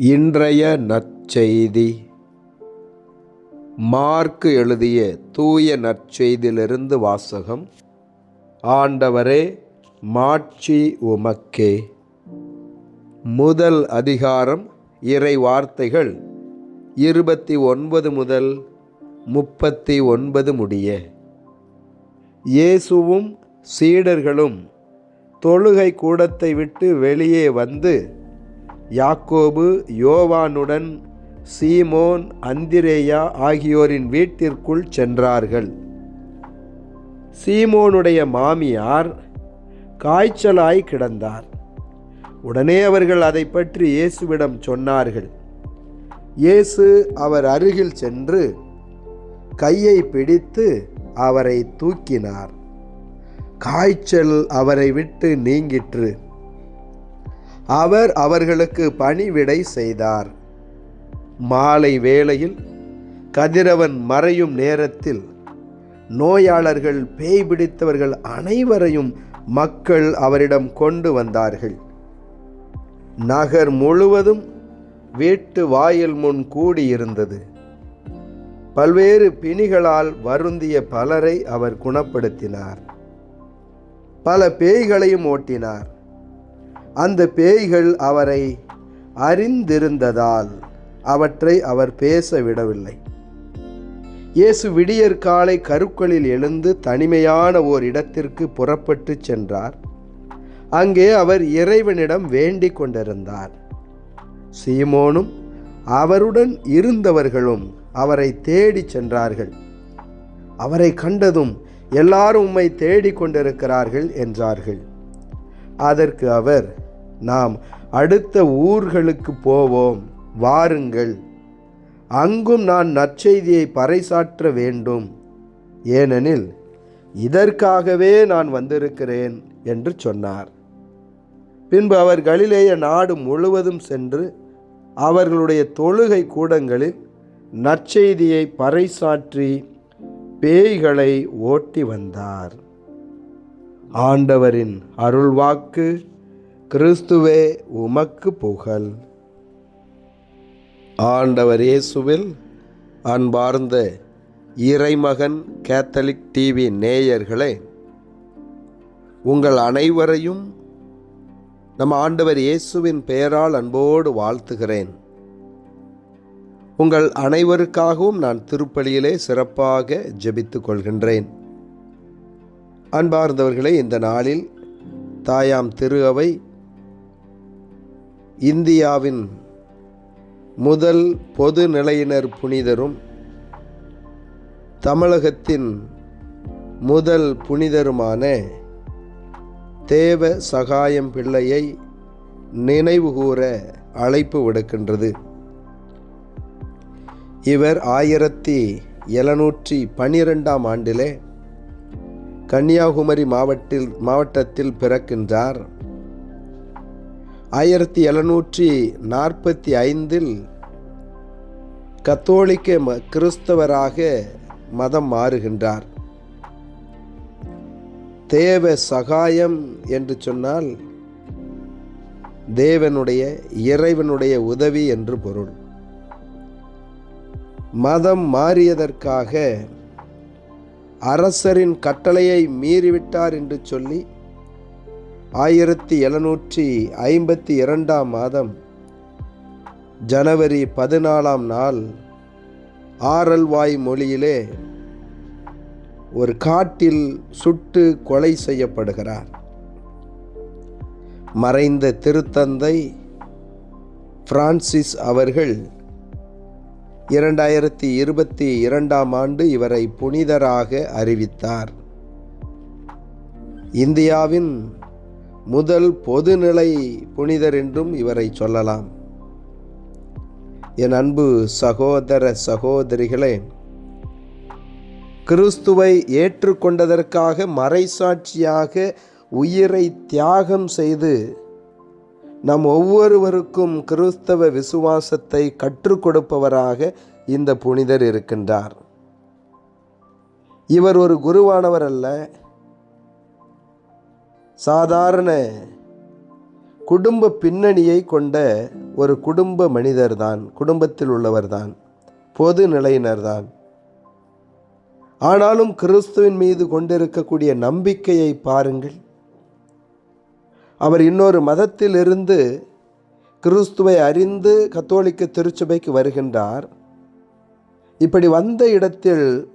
இன்றைய நற்செய்தி. மார்க்கு எழுதிய தூய நற்செய்தியிலிருந்து வாசகம் ஆண்டவரே மாட்சி உமக்கே. முதல் அதிகாரம் இறை வார்த்தைகள் இருபத்தி ஒன்பது முதல் முப்பத்தி ஒன்பது முடிய. இயேசுவும் சீடர்களும் தொழுகை கூடத்தை விட்டு வெளியே வந்து யாக்கோபு யோவானுடன் சீமோன் அந்திரேயா ஆகியோரின் வீட்டிற்குள் சென்றார்கள். சீமோனுடைய மாமியார் காய்ச்சலாய் கிடந்தார். உடனே அவர்கள் அதை பற்றி இயேசுவிடம் சொன்னார்கள். இயேசு அவர் அருகில் சென்று கையை பிடித்து அவரை தூக்கினார். காய்ச்சல் அவரை விட்டு நீங்கிற்று. அவர் அவர்களுக்கு பணிவிடை செய்தார். மாலை வேளையில் கதிரவன் மறையும் நேரத்தில் நோயாளர்கள் பேய் பிடித்தவர்கள் அனைவரையும் மக்கள் அவரிடம் கொண்டு வந்தார்கள். நகர் முழுவதும் வீட்டு வாயில் முன் கூடியிருந்தது. பல்வேறு பிணிகளால் வருந்திய பலரை அவர் குணப்படுத்தினார். பல பேய்களையும் ஓட்டினார். அந்த பேய்கள் அவரை அறிந்திருந்ததால் அவற்றை அவர் பேச விடவில்லை இயேசு விடியற் காலை கருக்களில் எழுந்து தனிமையான ஓர் இடத்திற்கு புறப்பட்டு சென்றார். அங்கே அவர் இறைவனிடம் வேண்டிக் கொண்டிருந்தார். சீமோனும் அவருடன் இருந்தவர்களும் அவரை தேடிச் சென்றார்கள். அவரை கண்டதும் எல்லாரும் உம்மை தேடிக் கொண்டிருக்கிறார்கள் என்றார்கள். அதற்கு அவர் நாம் அடுத்த ஊர்களுக்கு போவோம் வாருங்கள். அங்கும் நான் நற்செய்தியை பறைசாற்ற வேண்டும். ஏனெனில் இதற்காகவே நான் வந்திருக்கிறேன் என்று சொன்னார். பின்பு அவர் கலிலேய நாடு முழுவதும் சென்று அவர்களுடைய தொழுகை கூடங்களில் நற்செய்தியை பறைசாற்றி பேய்களை ஓட்டி வந்தார். ஆண்டவரின் அருள்வாக்கு கிறிஸ்துவே உமக்கு புகழ். ஆண்டவர் இயேசுவில் அன்பார்ந்த இறைமகன் கேத்தலிக் டிவி நேயர்களே உங்கள் அனைவரையும் நம் ஆண்டவர் இயேசுவின் பெயரால் அன்போடு வாழ்த்துகிறேன். உங்கள் அனைவருக்காகவும் நான் திருப்பலியிலே சிறப்பாக ஜெபித்துக் கொள்கின்றேன். அன்பார்ந்தவர்களே இந்த நாளில் தாயாம் திரு அவை இந்தியாவின் முதல் பொது நிலையினர் புனிதரும் தமிழகத்தின் முதல் புனிதருமான தேவ சகாயம் பிள்ளையை நினைவுகூர அழைப்பு விடுக்கின்றது. இவர் ஆயிரத்தி எழுநூற்றி பனிரெண்டாம் ஆண்டிலே கன்னியாகுமரி மாவட்டில் மாவட்டத்தில் பிறக்கின்றார். ஆயிரத்தி எழுநூற்றி நாற்பத்தி ஐந்தில் கத்தோலிக்க ம கிறிஸ்தவராக மதம் மாறுகின்றார். தேவ சகாயம் என்று சொன்னால் தேவனுடைய இறைவனுடைய உதவி என்று பொருள். மதம் மாறியதற்காக அரசரின் கட்டளையை மீறிவிட்டார் என்று சொல்லி ஆயிரத்தி எழுநூற்றி ஐம்பத்தி இரண்டாம் மாதம் ஜனவரி பதினாலாம் நாள் ஆரல்வாய் மொழியிலே ஒரு காட்டில் சுட்டு கொலை செய்யப்படுகிறார். மறைந்த திருத்தந்தை பிரான்சிஸ் அவர்கள் இரண்டாயிரத்தி இருபத்தி இரண்டாம் ஆண்டு இவரை புனிதராக அறிவித்தார். இந்தியாவின் முதல் பொதுநிலை புனிதர் என்றும் இவரை சொல்லலாம். என் அன்பு சகோதர சகோதரிகளே கிறிஸ்துவை ஏற்றுக்கொண்டதற்காக மறைசாட்சியாக உயிரை தியாகம் செய்து நம் ஒவ்வொருவருக்கும் கிறிஸ்தவ விசுவாசத்தை கற்றுக் கொடுப்பவராக இந்த புனிதர் இருக்கின்றார். இவர் ஒரு குருவானவர் அல்ல. சாதாரண குடும்ப பின்னணியை கொண்ட ஒரு குடும்ப மனிதர்தான் குடும்பத்தில் உள்ளவர்தான் பொது நிலையினர்தான். ஆனாலும் கிறிஸ்துவின் மீது கொண்டிருக்கக்கூடிய நம்பிக்கையை பாருங்கள். அவர் இன்னொரு மதத்திலிருந்து கிறிஸ்துவை அறிந்து கத்தோலிக்க திருச்சபைக்கு வருகின்றார். இப்படி வந்த இடத்தில்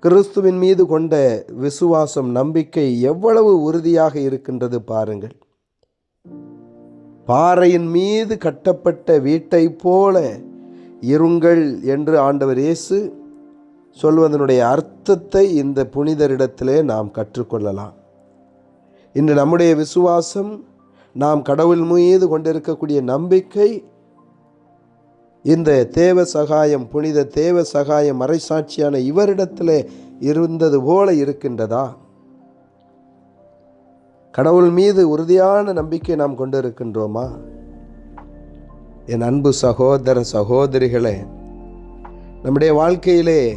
கிறிஸ்துவின் மீது கொண்ட விசுவாசம் நம்பிக்கை எவ்வளவு உறுதியாக இருக்கின்றது பாருங்கள். பாறையின் மீது கட்டப்பட்ட வீட்டைப் போல இருங்கள் என்று ஆண்டவர் இயேசு சொல்வதனுடைய அர்த்தத்தை இந்த புனிதரிடத்திலே நாம் கற்றுக்கொள்ளலாம். இன்று நம்முடைய விசுவாசம் நாம் கடவுள் மீது கொண்டிருக்கக்கூடிய நம்பிக்கை இந்த தேவ சகாயம் புனித தேவ சகாயம் மறைசாட்சியான இவரிடத்தில் இருந்தது போல இருக்கின்றதா? கடவுள் மீது உறுதியான நம்பிக்கை நாம் கொண்டிருக்கின்றோமா? என் அன்பு சகோதர சகோதரிகளே நம்முடைய வாழ்க்கையிலே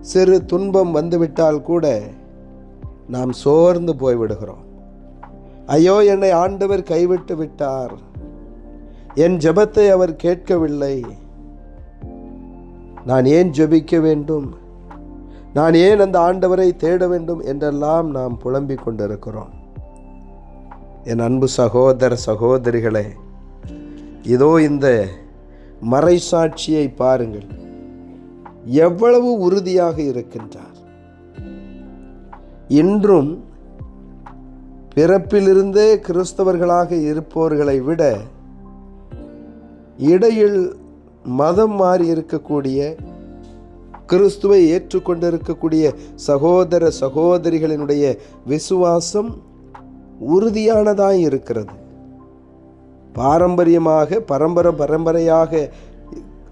சிறு துன்பம் வந்துவிட்டால் கூட நாம் சோர்ந்து போய்விடுகிறோம். ஐயோ என்னை ஆண்டவர் கைவிட்டு விட்டார். என் ஜெபத்தை அவர் கேட்கவில்லை. நான் ஏன் ஜெபிக்க வேண்டும்? நான் ஏன் அந்த ஆண்டவரை தேட வேண்டும்? என்றெல்லாம் நாம் புலம்பிக் கொண்டிருக்கிறோம். என் அன்பு சகோதர சகோதரிகளே இதோ இந்த மறைசாட்சியை பாருங்கள். எவ்வளவு உறுதியாக இருக்கின்றார். இன்றும் பிறப்பிலிருந்தே கிறிஸ்தவர்களாக இருப்பவர்களை விட இடையில் மதம் மாறி இருக்கக்கூடிய கிறிஸ்துவை ஏற்றுக்கொண்டிருக்கக்கூடிய சகோதர சகோதரிகளினுடைய விசுவாசம் உறுதியானதாய் இருக்கிறது. பாரம்பரியமாக பரம்பரை பரம்பரையாக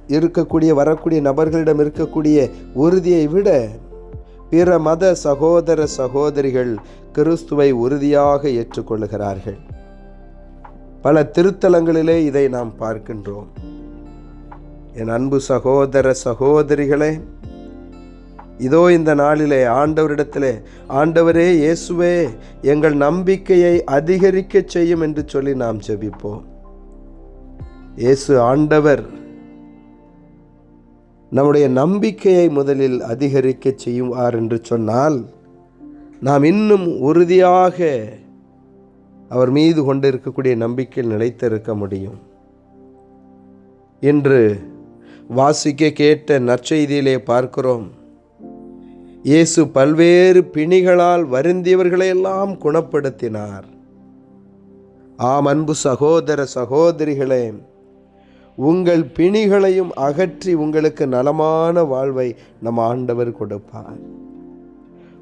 இருக்கக்கூடிய வரக்கூடிய நபர்களிடம் இருக்கக்கூடிய உறுதியை விட பிற மத சகோதர சகோதரிகள் கிறிஸ்துவை உறுதியாக ஏற்றுக்கொள்ளுகிறார்கள். பல திருத்தலங்களிலே இதை நாம் பார்க்கின்றோம். என் அன்பு சகோதர சகோதரிகளே இதோ இந்த நாளிலே ஆண்டவரிடத்திலே ஆண்டவரே இயேசுவே எங்கள் நம்பிக்கையை அதிகரிக்கச் செய்யும் என்று சொல்லி நாம் ஜெபிப்போம். இயேசு ஆண்டவர் நம்முடைய நம்பிக்கையை முதலில் அதிகரிக்கச் செய்வார் என்று சொன்னால் நாம் இன்னும் உறுதியாக அவர் மீது கொண்டிருக்கக்கூடிய நம்பிக்கையில் நிலைத்திருக்க முடியும். என்று வாசிக்க கேட்ட நற்செய்தியிலே பார்க்கிறோம். இயேசு பல்வேறு பிணிகளால் வருந்தியவர்களையெல்லாம் குணப்படுத்தினார். ஆம் அன்பு சகோதர சகோதரிகளே உங்கள் பிணிகளையும் அகற்றி உங்களுக்கு நலமான வாழ்வை நம் ஆண்டவர் கொடுப்பார்.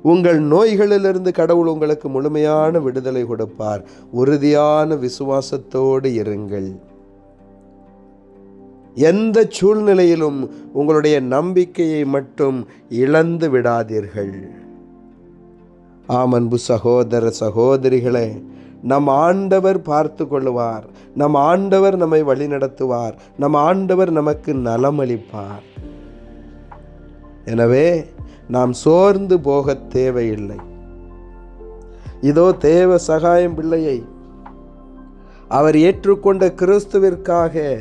உங்கள் நோய்களிலிருந்து கடவுள் உங்களுக்கு முழுமையான விடுதலை கொடுப்பார். உறுதியான விசுவாசத்தோடு இருங்கள். எந்த சூழ்நிலையிலும் உங்களுடைய நம்பிக்கையை மட்டும் இழந்து விடாதீர்கள். ஆம் அன்பு சகோதர சகோதரிகளே நம் ஆண்டவர் பார்த்து கொள்ளுவார். நம் ஆண்டவர் நம்மை வழிநடத்துவார் நம் ஆண்டவர் நமக்கு நலமளிப்பார். எனவே நாம் சோர்ந்து போக தேவையில்லை. இதோ தேவ சகாயம் பிள்ளையை அவர் ஏற்றுக்கொண்ட கிறிஸ்துவிற்காக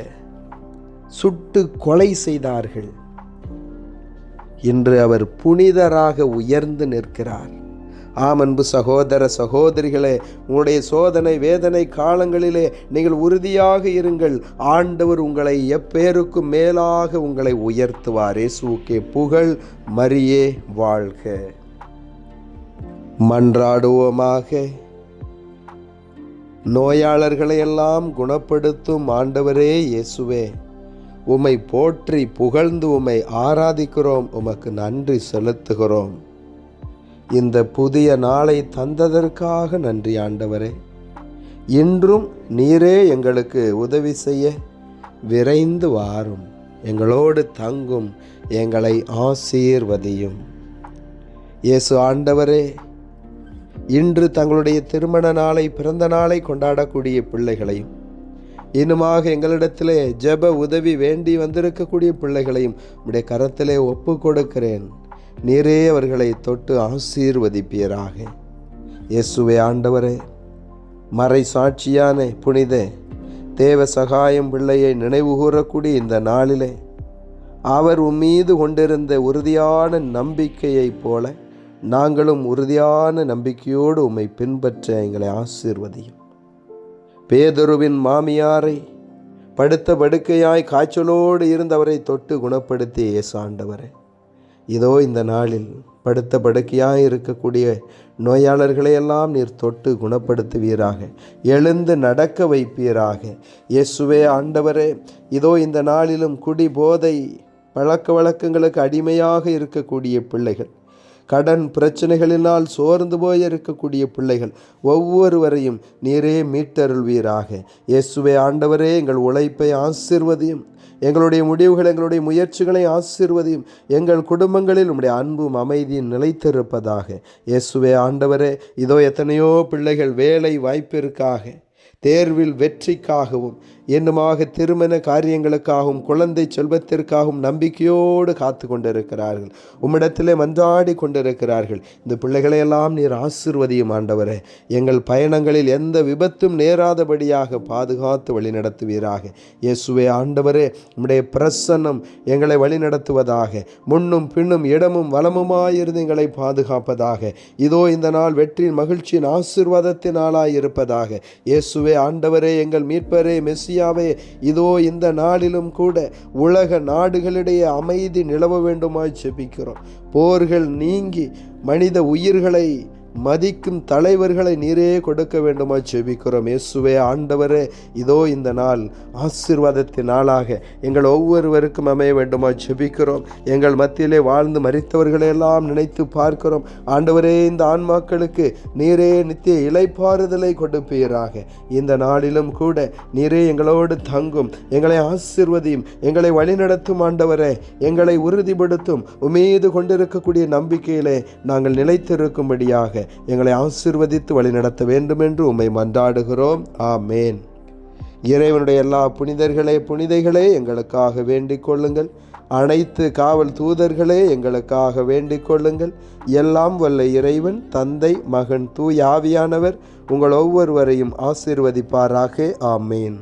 சுட்டு கொலை செய்தார்கள். இன்று அவர் புனிதராக உயர்ந்து நிற்கிறார். ஆம் அன்பு சகோதர சகோதரிகளே உங்களுடைய சோதனை வேதனை காலங்களிலே நீங்கள் உறுதியாக இருங்கள். ஆண்டவர் உங்களை எப்பேருக்கும் மேலாக உங்களை உயர்த்துவார். இயேசுக்கே புகழ் மரியே வாழ்க. மன்றாடுவோமாக. நோயாளர்களை எல்லாம் குணப்படுத்தும் ஆண்டவரே இயேசுவே. உம்மை போற்றி புகழ்ந்து உம்மை ஆராதிக்கிறோம். உமக்கு நன்றி செலுத்துகிறோம். இந்த புதிய நாளை தந்ததற்காக நன்றி ஆண்டவரே. இன்றும் நீரே எங்களுக்கு உதவி செய்ய விரைந்து வாரும். எங்களோடு தங்கும் எங்களை ஆசீர்வதியும். இயேசு ஆண்டவரே இன்று தங்களுடைய திருமண நாளை பிறந்த நாளை கொண்டாடக்கூடிய பிள்ளைகளையும் இன்னுமாக எங்களிடத்திலே ஜெப உதவி வேண்டி வந்திருக்கக்கூடிய பிள்ளைகளையும் உடைய கரத்திலே ஒப்பு கொடுக்கிறேன். நீரே அவர்களை தொட்டு ஆசீர்வதிப்பீராக. இயேசுவே ஆண்டவரே மறை சாட்சியான புனித தேவ சகாயம் பிள்ளையை நினைவு கூறக்கூடிய இந்த நாளிலே அவர் உம்மீது கொண்டிருந்த உறுதியான நம்பிக்கையைப் போல நாங்களும் உறுதியான நம்பிக்கையோடு உம்மை பின்பற்ற எங்களை ஆசீர்வதியும். பேதுருவின் மாமியாரை படுத்த படுக்கையாய் காய்ச்சலோடு இருந்தவரை தொட்டு குணப்படுத்திய இயேசு ஆண்டவரே. இதோ இந்த நாளில் படுத்த படுக்கையாக இருக்கக்கூடிய நோயாளர்களை எல்லாம் நீர் தொட்டு குணப்படுத்துவீராக. எழுந்து நடக்க வைப்பீராக. இயேசுவே ஆண்டவரே இதோ இந்த நாளிலும் குடி போதை பழக்க வழக்கங்களுக்கு அடிமையாக இருக்கக்கூடிய பிள்ளைகள். கடன் பிரச்சனைகளினால் சோர்ந்து போய் இருக்கக்கூடிய பிள்ளைகள் ஒவ்வொருவரையும் நீரே மீட்டருள்வீராக. இயேசுவே ஆண்டவரே எங்கள் உழைப்பை ஆசிர்வதியும். எங்களுடைய முடிவுகள் எங்களுடைய முயற்சிகளை ஆசிர்வதியும். எங்கள் குடும்பங்களில் உம்முடைய அன்பும் அமைதியும் நிலைத்திருப்பதாக. இயேசுவே ஆண்டவரே இதோ எத்தனையோ பிள்ளைகள் வேலை வாய்ப்பிற்காக தேர்வில் வெற்றிக்காகவும் என்னுமாக திருமண காரியங்களுக்காகவும் குழந்தை செல்வத்திற்காகவும் நம்பிக்கையோடு காத்து கொண்டிருக்கிறார்கள். உம்மிடத்திலே மன்றாடி கொண்டிருக்கிறார்கள். இந்த பிள்ளைகளையெல்லாம் நீர் ஆசிர்வதியும் ஆண்டவரே. எங்கள் பயணங்களில் எந்த விபத்தும் நேராதபடியாக பாதுகாத்து வழிநடத்துவீராக. இயேசுவே ஆண்டவரே உம்முடைய பிரசன்னம் எங்களை வழிநடத்துவதாக. முன்னும் பின்னும் இடமும் வளமுமாயிருந்து எங்களை பாதுகாப்பதாக. இதோ இந்த நாள் வெற்றியின் மகிழ்ச்சியின் ஆசிர்வாதத்தினாலாய் இருப்பதாக இயேசுவே ஆண்டவரே எங்கள் மீட்பரே மெஸ்ஸியாவே இதோ இந்த நாளிலும் கூட உலக நாடுகளிடையே அமைதி நிலவ வேண்டுமாய் செபிக்கிறோம் போர்கள் நீங்கி மனித உயிர்களை மதிக்கும் தலைவர்களை நீரே கொடுக்க வேண்டுமா செபிக்கிறோம். இயேசுவே ஆண்டவரே இதோ இந்த நாள் ஆசீர்வாதத்தின் நாளாக எங்கள் ஒவ்வொருவருக்கும் அமைய வேண்டுமா செபிக்கிறோம். எங்கள் மத்தியிலே வாழ்ந்து மறித்தவர்களையெல்லாம் நினைத்து பார்க்கிறோம். ஆண்டவரே இந்த ஆன்மாக்களுக்கு நீரே நித்திய இலைப்பாறுதலை கொடுப்பீராக. இந்த நாளிலும் கூட நீரே எங்களோடு தங்கும் எங்களை ஆசிர்வதியும் எங்களை வழிநடத்தும் ஆண்டவரே எங்களை உறுதிப்படுத்தும். உமீது கொண்டிருக்கக்கூடிய நம்பிக்கையிலே நாங்கள் நிலைத்திருக்கும்படியாக எங்களை ஆசிர்வதித்து வழிநடத்த வேண்டும் என்று உம்மை மன்றாடுகிறோம். ஆமேன். இறைவனுடைய எல்லா புனிதர்களே புனிதைகளே எங்களுக்காக வேண்டிக் கொள்ளுங்கள். அனைத்து காவல் தூதர்களே எங்களுக்காக வேண்டிக் கொள்ளுங்கள். எல்லாம் வல்ல இறைவன் தந்தை மகன் தூயாவியானவர் உங்கள் ஒவ்வொருவரையும் ஆசீர்வதிப்பாராக. ஆமேன்.